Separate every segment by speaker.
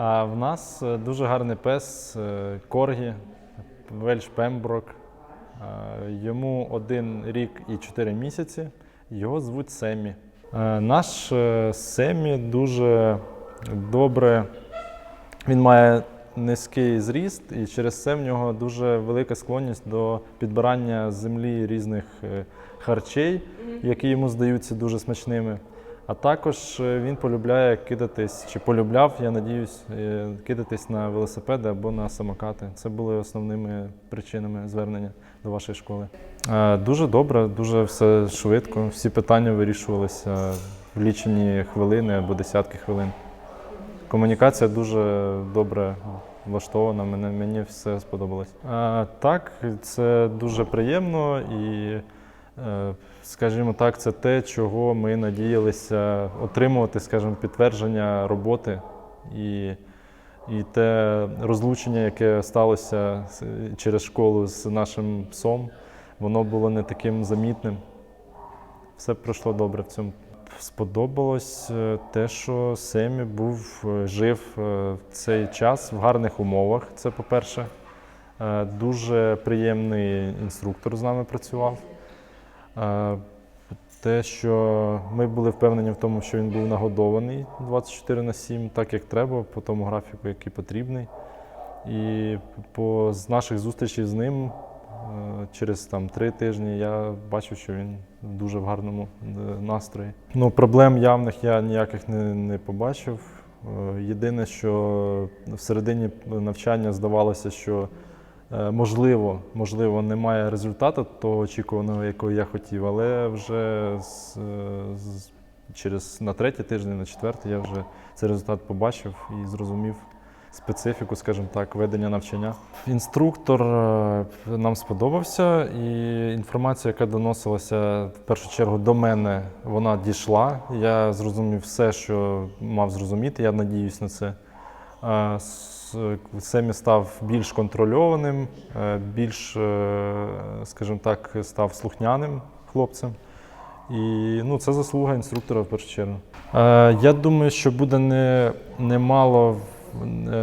Speaker 1: А в нас е, дуже гарний пес е, Коргі, Вельш Пемброк. Е, Йому один рік і чотири місяці. Його звуть Семі. Наш Семі дуже добре. Він має низький зріст, і через це в нього дуже велика склонність до підбирання з землі різних харчей, які йому здаються дуже смачними. А також е, він полюбляє кидатись, чи полюбляв, я надіюсь, е, кидатись на велосипеди або на самокати. Це були основними причинами звернення до вашої школи. Е, Дуже добре, дуже все швидко. Всі питання вирішувалися в лічені хвилини або десятки хвилин. Комунікація дуже добре влаштована. Мене, мені все сподобалось. Так, це дуже приємно і, скажімо так, це те, чого ми надіялися отримувати, скажімо, підтвердження роботи і, і те розлучення, яке сталося через школу з нашим псом, воно було не таким замітним. Все пройшло добре в цьому. Сподобалось е, те, що Семі був е, жив е, в цей час в гарних умовах. Це по-перше. Е, Дуже приємний інструктор з нами працював. Те, що ми були впевнені в тому, що він був нагодований 24 на 7, так як треба, по тому графіку, який потрібний. І по з наших зустрічей з ним е, через там три тижні я бачив, що він дуже в гарному е, настрої. Ну, проблем явних я ніяких не, не побачив. Е, Єдине, що в середині навчання здавалося, що можливо, можливо, немає результату того очікуваного, якого я хотів, але вже з, е, з, через на третій тиждень, на четвертий я вже цей результат побачив і зрозумів специфіку, скажімо так, ведення навчання. Інструктор е, нам сподобався, і інформація, яка доносилася в першу чергу до мене, вона дійшла. Я зрозумів все, що мав зрозуміти. Я надіюсь на це. Семі став більш контрольованим, е, більш, е, скажімо так, став слухняним хлопцем. І ну, це заслуга інструктора в першу чергу. Е, я думаю, що буде не, немало,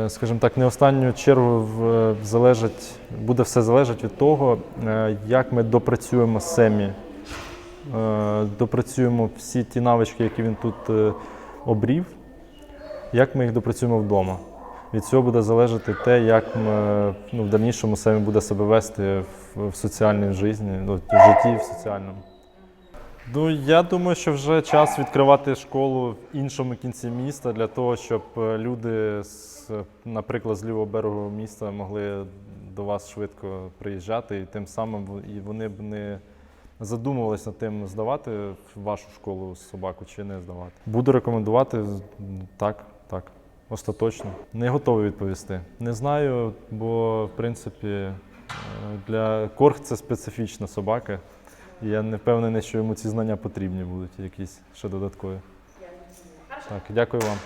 Speaker 1: скажімо так, не останню чергу залежить, буде все залежати від того, як ми допрацюємо семі, допрацюємо всі ті навички, які він тут обрів, як ми їх допрацюємо вдома. Від цього буде залежати те, як ми, ну, в дальнішому семі буде себе вести в, в соціальній житті, ну, в житті в соціальному. Ну, я думаю, що вже час відкривати школу в іншому кінці міста для того, щоб е, люди, з, наприклад, з лівого берегу міста могли до вас швидко приїжджати, і тим самим і вони б не задумувалися над тим, здавати вашу школу собаку чи не здавати. Буду рекомендувати так, так, остаточно. Не готовий відповісти. Не знаю, бо в принципі е, для корг це специфічна собака. І я не впевнений, що йому ці знання потрібні будуть, якісь ще додаткові. Так, дякую вам.